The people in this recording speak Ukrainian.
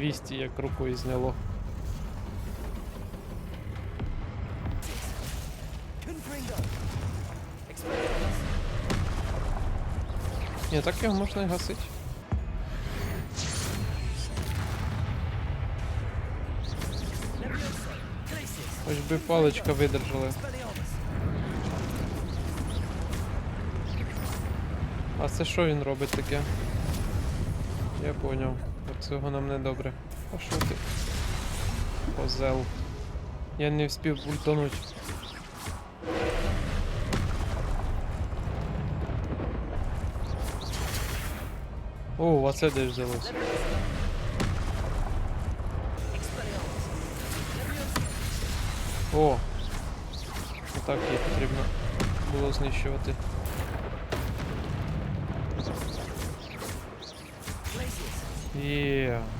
200 як рукою зняло. Ні, так його можна і гасити. Хоч би паличка видержала. А це що він робить таке? Я поняв. Цього нам не добре. А що ти? Козел. Я не встиг ультануть. О, а це де ж? О! Отак її потрібно було знищувати. Є.